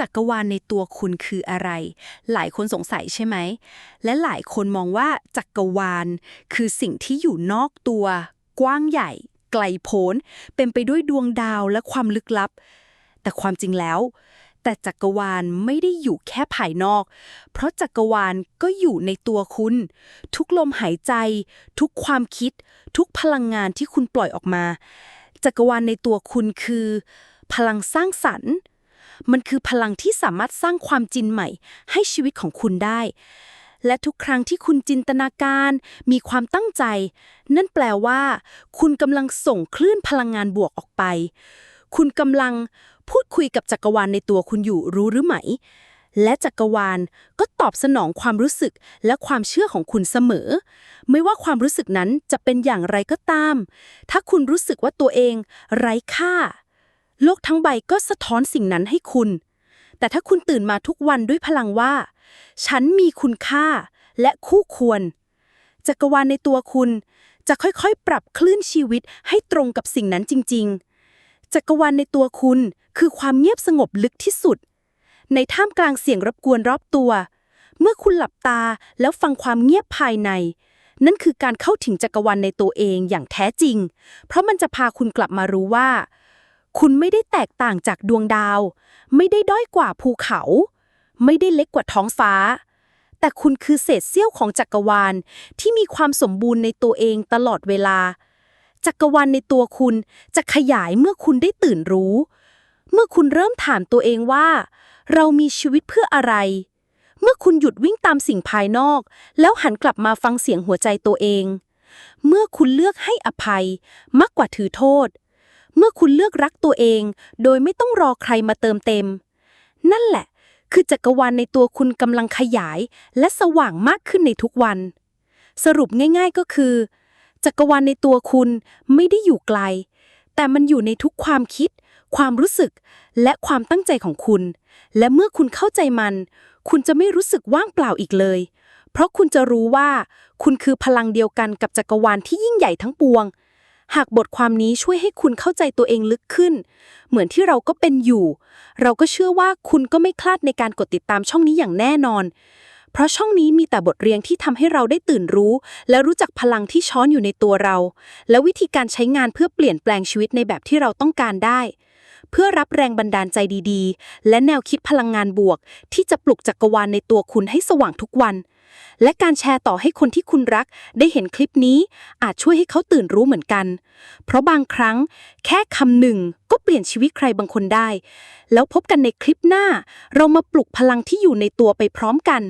จักรวาลในตัวคุณคืออะไร หลายคนสงสัยใช่ไหม และหลายคนมองว่าจักรวาล คือสิ่งที่อยู่นอกตัว กว้างใหญ่ ไกลโพ้น เป็นไปด้วยดวงดาวและความลึกลับ แต่ความจริงแล้ว แต่จักรวาลไม่ได้อยู่แค่ภายนอก เพราะจักรวาลก็อยู่ในตัวคุณ ทุกลมหายใจ ทุกความคิด ทุกพลังงานที่คุณปล่อยออกมา จักรวาลในตัวคุณคือพลังสร้างสรรค์ มันคือพลังที่สามารถสร้างความจริงใหม่ ให้ชีวิตของคุณได้ และทุกครั้งที่คุณจินตนาการ มีความตั้งใจ นั่นแปลว่า คุณกำลังส่งคลื่นพลังงานบวกออกไป คุณกำลังพูดคุยกับจักรวาลในตัวคุณอยู่รู้หรือไม่และจักรวาลก็ตอบสนองความรู้สึกและความเชื่อของคุณเสมอ ไม่ว่าความรู้สึกนั้นจะเป็นอย่างไรก็ตาม ถ้าคุณรู้สึกว่าตัวเอง ไร้ค่า โลกทั้งใบก็สะท้อนสิ่งนั้นให้คุณ แต่ถ้าคุณตื่นมาทุกวันด้วยพลังว่า ฉันมีคุณค่าและคู่ควร จักรวาลในตัวคุณ จะค่อยๆ ปรับคลื่นชีวิตให้ตรงกับสิ่งนั้นจริง ๆ จักรวาลในตัวคุณคือความเงียบสงบลึกที่สุด ในท่ามกลางเสียงรบกวนรอบตัว เมื่อคุณหลับตาแล้วฟังความเงียบภายในนั่นคือการเข้าถึงจักรวาลในตัวเองอย่างแท้จริง เพราะมันจะพาคุณกลับมารู้ว่า คุณไม่ได้แตกต่างจากดวงดาว ไม่ได้ด้อยกว่าภูเขา ไม่ได้เล็กกว่าท้องฟ้า แต่คุณคือเศษเสี้ยวของจักรวาลที่มีความสมบูรณ์ในตัวเองตลอดเวลา จักรวาลในตัวคุณจะขยายเมื่อคุณได้ตื่นรู้ เมื่อคุณเริ่มถามตัวเองว่า เรามีชีวิตเพื่ออะไร เมื่อคุณหยุดวิ่งตามสิ่งภายนอก แล้วหันกลับมาฟังเสียงหัวใจตัวเอง เมื่อคุณเลือกให้อภัยมากกว่าถือโทษ เมื่อคุณเลือกรักตัวเอง โดยไม่ต้องรอใครมาเติมเต็ม นั่นแหละ คือจักรวาลในตัวคุณกำลังขยาย และสว่างมากขึ้นในทุกวัน สรุปง่ายๆก็คือ จักรวาลในตัวคุณไม่ได้อยู่ไกล แต่มันอยู่ในทุกความคิด ความรู้สึก และความตั้งใจของคุณ และเมื่อคุณเข้าใจมัน คุณจะไม่รู้สึกว่างเปล่าอีกเลยเพราะคุณจะรู้ว่า คุณคือพลังเดียวกันกับจักรวาลที่ยิ่งใหญ่ทั้งปวง หากบทความนี้ช่วยให้คุณเข้าใจตัวเองลึกขึ้น เหมือนที่เราก็เป็นอยู่ เราก็เชื่อว่าคุณก็ไม่คลาดในการกดติดตามช่องนี้อย่างแน่นอน เพราะช่องนี้มีแต่บทเรียนที่ทำให้เราได้ตื่นรู้ และรู้จักพลังที่ช้อนอยู่ในตัวเรา และวิธีการใช้งานเพื่อเปลี่ยนแปลงชีวิตในแบบที่เราต้องการได้ เพื่อรับแรงบันดาลใจดีๆ และแนวคิดพลังงานบวก ที่จะปลุกจักรวาลในตัวคุณให้สว่างทุกวัน และการแชร์ต่อให้คนที่คุณรัก ได้เห็นคลิปนี้ อาจช่วยให้เขาตื่นรู้เหมือนกัน เพราะบางครั้งแค่คำหนึ่งก็เปลี่ยนชีวิตใครบางคนได้ แล้วพบกันในคลิปหน้า เรามาปลุกพลังที่อยู่ในตัวไปพร้อมกัน